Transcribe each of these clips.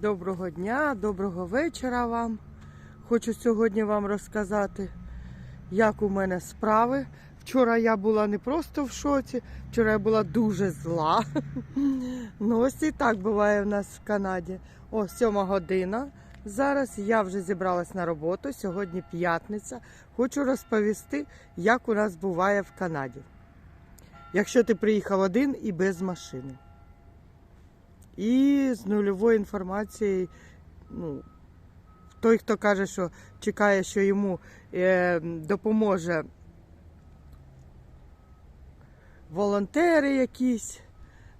Доброго дня, доброго вечора вам. Хочу сьогодні вам розказати, як у мене справи. Вчора я була не просто в шоці, вчора я була дуже зла. Ну, ось і так буває в нас в Канаді. О, сьома година. Зараз я вже зібралась на роботу. Сьогодні п'ятниця. Хочу розповісти, як у нас буває в Канаді. Якщо ти приїхав один і без машини. І з нульовою інформацією, ну, той, хто каже, що чекає, що йому е, допоможе волонтери якісь.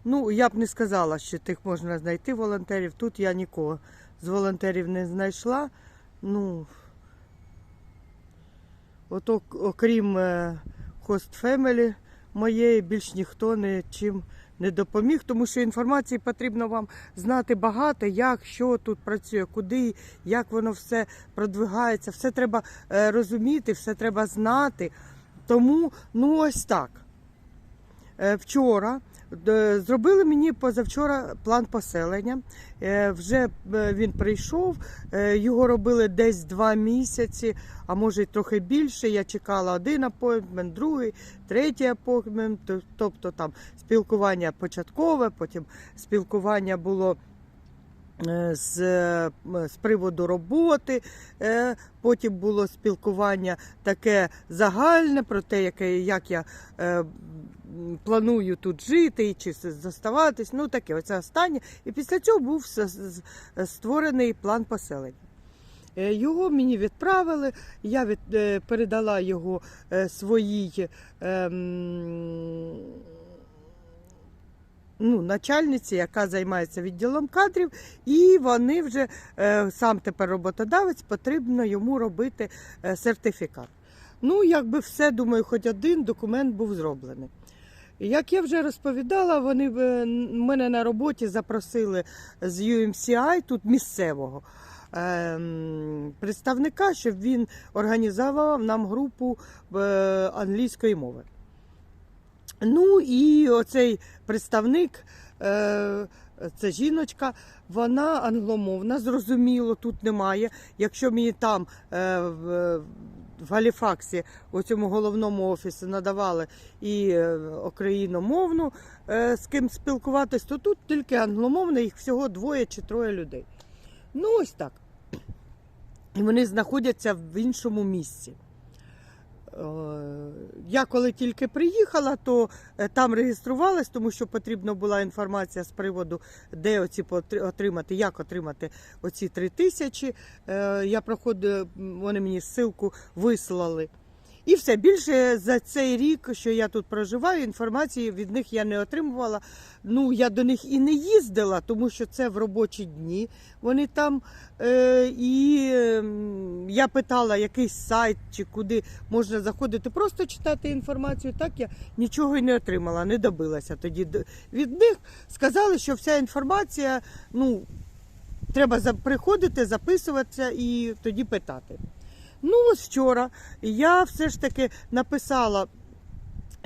Ну, я б не сказала, що тих можна знайти волонтерів. Тут я нікого з волонтерів не знайшла. Ну, от ок- окрім е, Host Family моєї, більш ніхто нічим не допоміг, тому що інформації потрібно вам знати багато, як, що тут працює, куди, як воно все продвигається. Все треба е, розуміти, все треба знати. Тому, ну ось так. Е, Вчора зробили мені позавчора план поселення. Е, Вже е, він прийшов, е, його робили десь два місяці, а може й трохи більше. Я чекала один апойтмент, другий, третій апойтмент, тобто там спілкування початкове, потім спілкування було. З, з приводу роботи, потім було спілкування таке загальне про те, яке, як я планую тут жити чи заставатись. Ну таке, оце останнє. І після цього був створений план поселення. Е, Його мені відправили, я від, е, передала його е, своїй ем, ну, начальниці, яка займається відділом кадрів, і вони вже е, сам тепер роботодавець, потрібно йому робити сертифікат. Ну, якби все, думаю, хоч один документ був зроблений. Як я вже розповідала, вони е, мене на роботі запросили з UMCI, тут місцевого ем, представника, щоб він організував нам групу е, англійської мови. Ну і оцей представник, е, це жіночка, вона англомовна, зрозуміло, тут немає. Якщо мені там в, Галіфаксі, у цьому головному офісі, надавали і е, україномовну е, з ким спілкуватись, то тут тільки англомовна, їх всього двоє чи троє людей. Ну, ось так. І вони знаходяться в іншому місці. Е, Я коли тільки приїхала, то е, там реєструвалась, тому що потрібна була інформація з приводу, де оці отримати, як отримати оці три тисячі. Е, Я проходила, вони мені ссылку вислали. І все більше за цей рік, що я тут проживаю, інформації від них я не отримувала. Ну я до них і не їздила, тому що це в робочі дні. Вони там е, і ем, я питала якийсь сайт чи куди можна заходити, просто читати інформацію. Так я нічого й не отримала, не добилася тоді від них. Сказали, що вся інформація, ну треба приходити, записуватися і тоді питати. Ну, ось вчора. Я все ж таки написала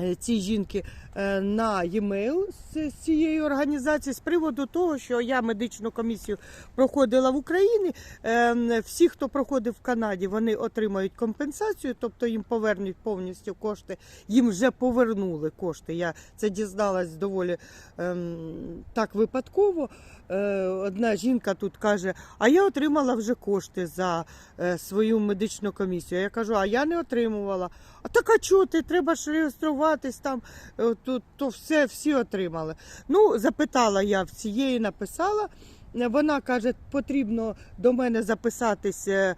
е, цій жінки на e-mail з цієї організації з приводу того, що я медичну комісію проходила в Україні. Е, Всі, хто проходив в Канаді, вони отримають компенсацію, тобто їм повернуть повністю кошти. Їм вже повернули кошти. Я це дізналась доволі ем, так випадково. Е, Одна жінка тут каже: а я отримала вже кошти за е, свою медичну комісію. Я кажу, а я не отримувала. А так а чого ти? Треба ж реєструватись там. То, то все всі отримали. Ну, запитала я в цієї, написала. Вона каже, потрібно до мене записатись е,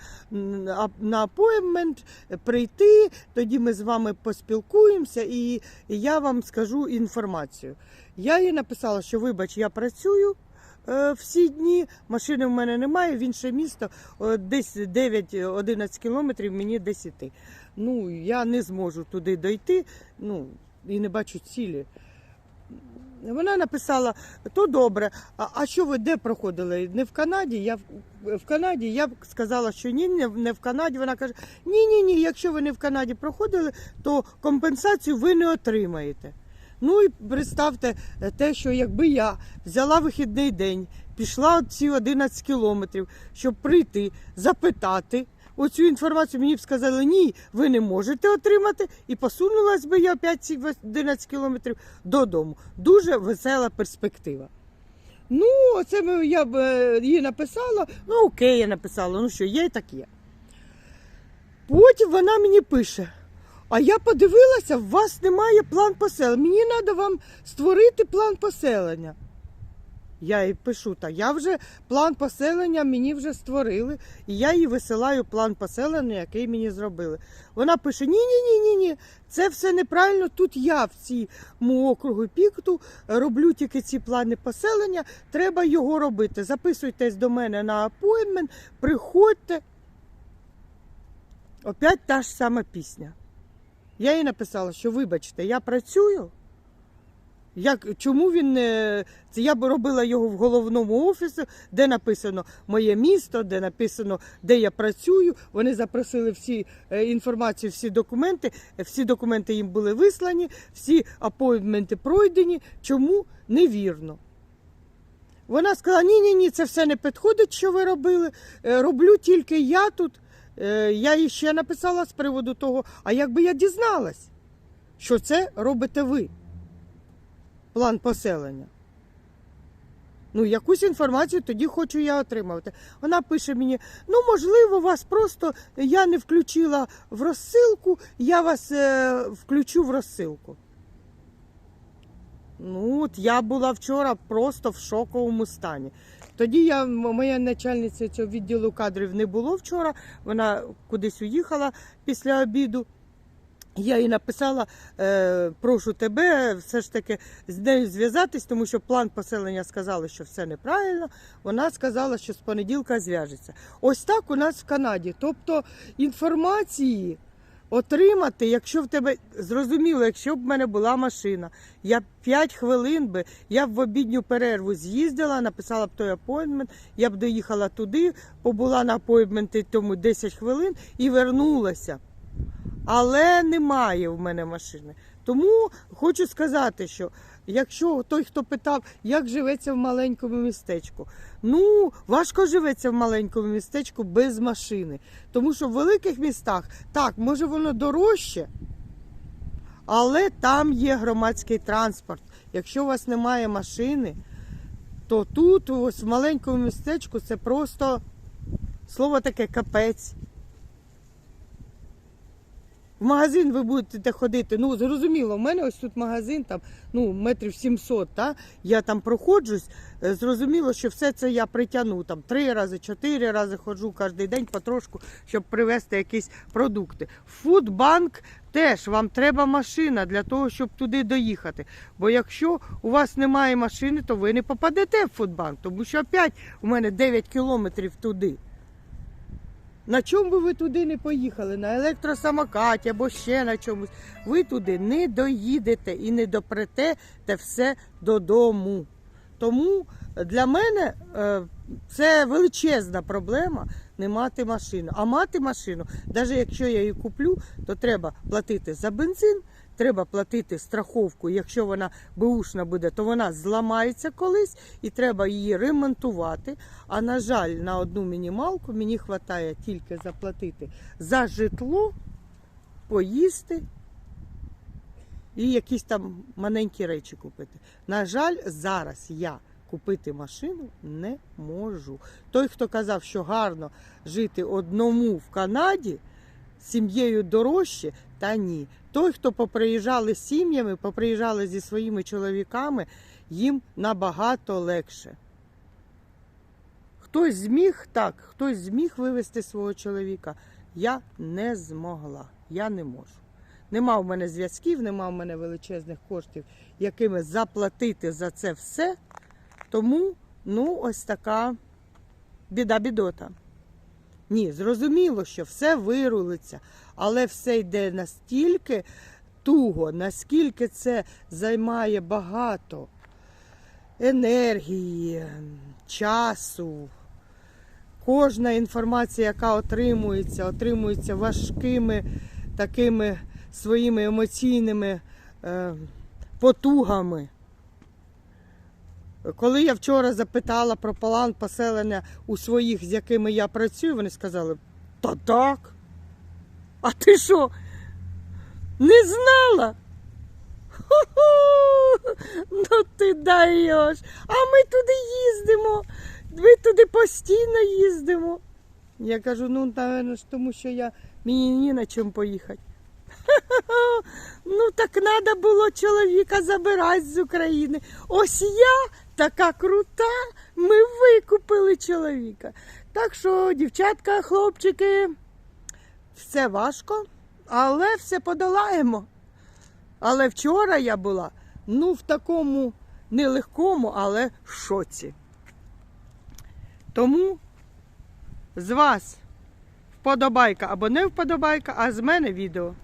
на апоймент, прийти, тоді ми з вами поспілкуємося і я вам скажу інформацію. Я їй написала, що вибач, я працюю е, всі дні, машини в мене немає, в інше місто десь 9-11 кілометрів мені десь іти. Ну, я не зможу туди дойти, ну, і не бачу цілі. Вона написала, то добре, а, а що ви де проходили? Не в Канаді? Я в, Канаді. Я сказала, що ні, не, в- Канаді. Вона каже: ні, ні, ні, якщо ви не в Канаді проходили, то компенсацію ви не отримаєте. Ну і представте е, те, що якби я взяла вихідний день, пішла ці 11 кілометрів, щоб прийти, запитати. Оцю інформацію мені б сказали, ні, ви не можете отримати. І посунулась би я опять ці 11 кілометрів додому. Дуже весела перспектива. Ну, це ми- я б е, їй написала. Ну, окей, я написала. Ну що, є і так є. Потім вона мені пише: а я подивилася, у вас немає план поселення. Мені треба вам створити план поселення. Я їй пишу, та я вже план поселення мені вже створили, і я їй висилаю план поселення, який мені зробили. Вона пише: ні, ні, ні, ні, це все неправильно. Тут я в цьому округу пікту роблю тільки ці плани поселення. Треба його робити. Записуйтесь до мене на апойнмент, приходьте. Опять та ж сама пісня. Я їй написала, що вибачте, я працюю. Як, чому він не. Це я б робила його в головному офісі, де написано моє місто, де написано, де я працюю. Вони запросили всі е, інформацію, всі документи. Всі документи їм були вислані, всі апойнтменти пройдені. Чому невірно? Вона сказала: ні, ні, ні, це все не підходить, що ви робили. Е, Роблю тільки я тут. Е, Я їй ще написала з приводу того, а якби я дізналась, що це робите ви план поселення. Ну, якусь інформацію тоді хочу я отримувати. Вона пише мені: ну, можливо, вас просто я не включила в розсилку, я вас е, включу в розсилку. Ну, от я була вчора просто в шоковому стані. Тоді я, моя начальниця цього відділу кадрів не було вчора, вона кудись уїхала після обіду. Я їй написала, е, прошу тебе все ж таки з нею зв'язатись, тому що план поселення сказали, що все неправильно. Вона сказала, що з понеділка зв'яжеться. Ось так у нас в Канаді. Тобто інформації отримати, якщо в тебе зрозуміло, якщо б в мене була машина, я б 5 хвилин би, я б в обідню перерву з'їздила, написала б той апойнтмент, я б доїхала туди, побула на апойнтменті тому 10 хвилин і вернулася але немає в мене машини. Тому хочу сказати, що якщо той, хто питав, як живеться в маленькому містечку, ну важко живеться в маленькому містечку без машини. Тому що в великих містах так, може воно дорожче, але там є громадський транспорт. Якщо у вас немає машини, то тут, ось в маленькому містечку, це просто слово таке капець. В магазин ви будете ходити. Ну, зрозуміло, в мене ось тут магазин, там, ну, метрів 700, та? я там проходжусь. е, Зрозуміло, що все це я притягну там три рази, чотири рази ходжу кожен день потрошку, щоб привезти якісь продукти. Фудбанк теж вам треба машина для того, щоб туди доїхати. Бо якщо у вас немає машини, то ви не попадете в фудбанк, тому що опять у мене 9 кілометрів туди. На чому би ви туди не поїхали? На електросамокаті або ще на чомусь. Ви туди не доїдете і не допрете те все додому. Тому для мене е, це величезна проблема не мати машину. А мати машину, навіть якщо я її куплю, то треба платити за бензин, треба платити страховку. Якщо вона беушна буде, то вона зламається колись і треба її ремонтувати. А на жаль, на одну мінімалку мені вистачає тільки заплатити за житло, поїсти і якісь там маленькі речі купити. На жаль, зараз я купити машину не можу. Той, хто казав, що гарно жити одному в Канаді, сім'єю дорожче, та ні. Той, хто поприїжджали з сім'ями, поприїжджали зі своїми чоловіками, їм набагато легше. Хтось зміг так, хтось зміг вивезти свого чоловіка. Я не змогла, я не можу. Нема в мене зв'язків, нема в мене величезних коштів, якими заплатити за це все. Тому, ну, ось така біда-бідота. Ні, зрозуміло, що все вирулиться, але все йде настільки туго, наскільки це займає багато енергії, часу. Кожна інформація, яка отримується, отримується важкими такими своїми емоційними е, потугами. Коли я вчора запитала про план поселення у своїх, з якими я працюю, вони сказали, та так. А ти що? Не знала? Ху-ху! Ну ти даєш. А ми туди їздимо. Ми туди постійно їздимо. Я кажу, ну, напевно, тому що я мені ні на чому поїхати. Ну, так треба було чоловіка забирати з України. Ось я така крута, ми викупили чоловіка. Так що, дівчатка, хлопчики, все важко, але все подолаємо. Але вчора я була ну, в такому нелегкому, але шоці. Тому з вас вподобайка або не вподобайка, а з мене відео.